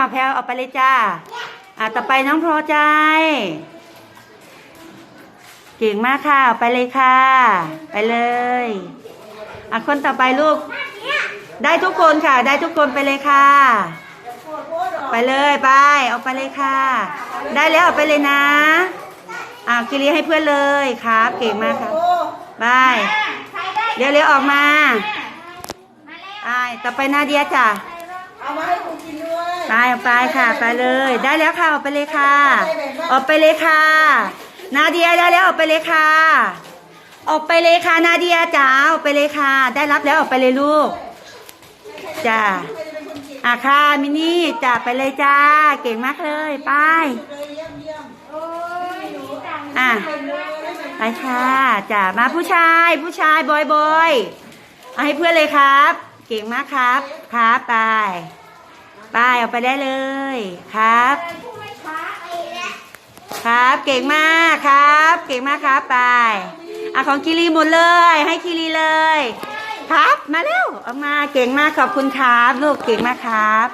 อะแพลวเอาไปเลยจ้า อะต่อไปน้องพอใจ เก่งมากค่ะเอาไปเลยค่ะ ไปเลย อะคนต่อไปลูก ได้ทุกคนค่ะ ได้ทุกคนไปเลยค่ะ ไปเลยไปเอาไปเลยค่ะ ได้แล้วเอาไปเลยนะอ่าคิริให้เพื่อนเลยครับ เก่งมากครับบายเร็วๆออกมาไปต่อไปนาเดียจ้ะเอามาให้กูกินด้วย ไปเอาไปค่ะ ไปเลย ได้แล้วค่ะออกไปเลยค่ะ ออกไปเลยค่ะ นาเดียได้แล้วออกไปเลยค่ะ ออกไปเลยค่ะ นาเดียจ๋าออกไปเลยค่ะ ได้รับแล้วออกไปเลยลูกจ้าใครจะเป็นคนกินอะค่ะมินนี่จ้าไปเลยจ้า เก่งมากเลยไปเลยเยี่ยมเยี่ยมอะไปค่ะจ้ามาผู้ชายผู้ชายบอยบอยเอาให้เพื่อนเลยครับ เก่งมากครับครับไป ไปเอาไปได้เลยครับ ครับเก่งมากครับ เก่งมากครับไปอะของคิรีหมดเลย ให้คิรีเลย ครับมาเร็วเอามาเก่งมากขอบคุณครับลูกเก่งมากครับ